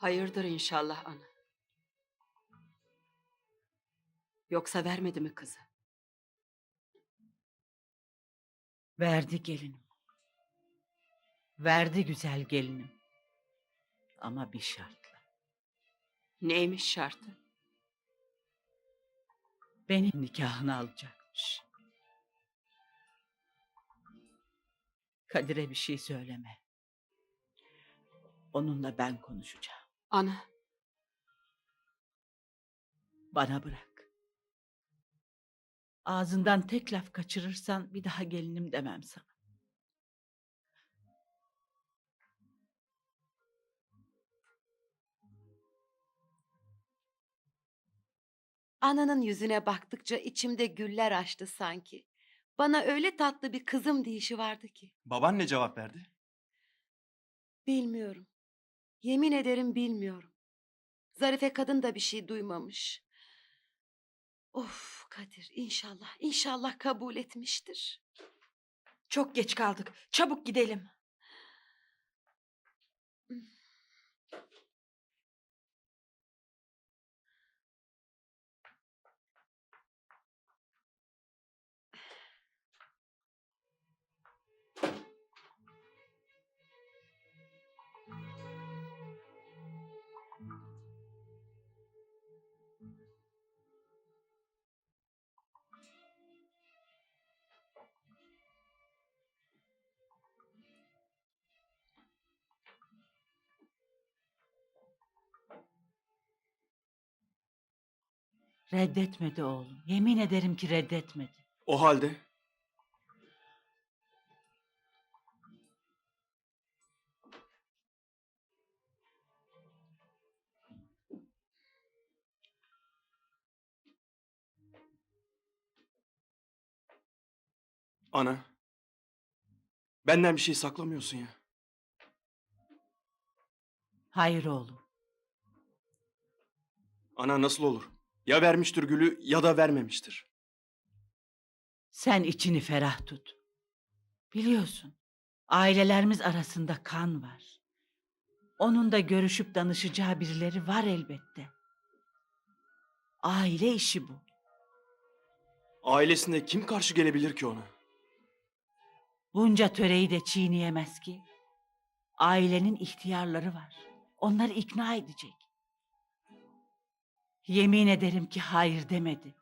Hayırdır inşallah ana. Yoksa vermedi mi kızı? Verdi gelinim. Verdi güzel gelinim. Ama bir şartla. Neymiş şartı? Beni nikahına alacakmış. Kadir'e bir şey söyleme. Onunla ben konuşacağım. Ana, Bana bırak. Ağzından tek laf kaçırırsan bir daha gelinim demem sana. Ananın yüzüne baktıkça içimde güller açtı sanki. Bana öyle tatlı bir kızım deyişi vardı ki. Baban ne cevap verdi? Bilmiyorum. Yemin ederim bilmiyorum. Zarife kadın da bir şey duymamış. Of Kadir inşallah inşallah kabul etmiştir. Çok geç kaldık. Çabuk gidelim. Reddetmedi oğlum. Yemin ederim ki reddetmedi. O halde Ana. Benden bir şey saklamıyorsun ya. Hayır oğlum. Ana nasıl olur? Ya vermiştir gülü ya da vermemiştir. Sen içini ferah tut. Biliyorsun, ailelerimiz arasında kan var. Onun da görüşüp danışacağı birileri var elbette. Aile işi bu. Ailesinde kim karşı gelebilir ki ona? Bunca töreyi de çiğneyemez ki. Ailenin ihtiyarları var. Onları ikna edecek. Yemin ederim ki hayır demedi.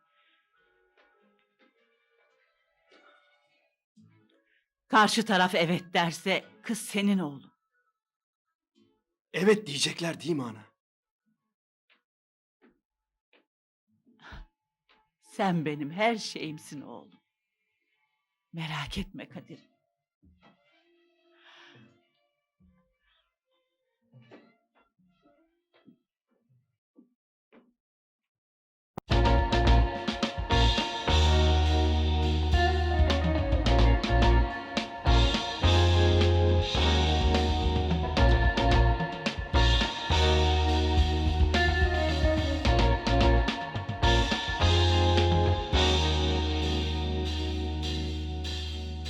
Karşı taraf evet derse kız senin oğlum. Evet diyecekler değil mi ana? Sen benim her şeyimsin oğlum. Merak etme Kadir.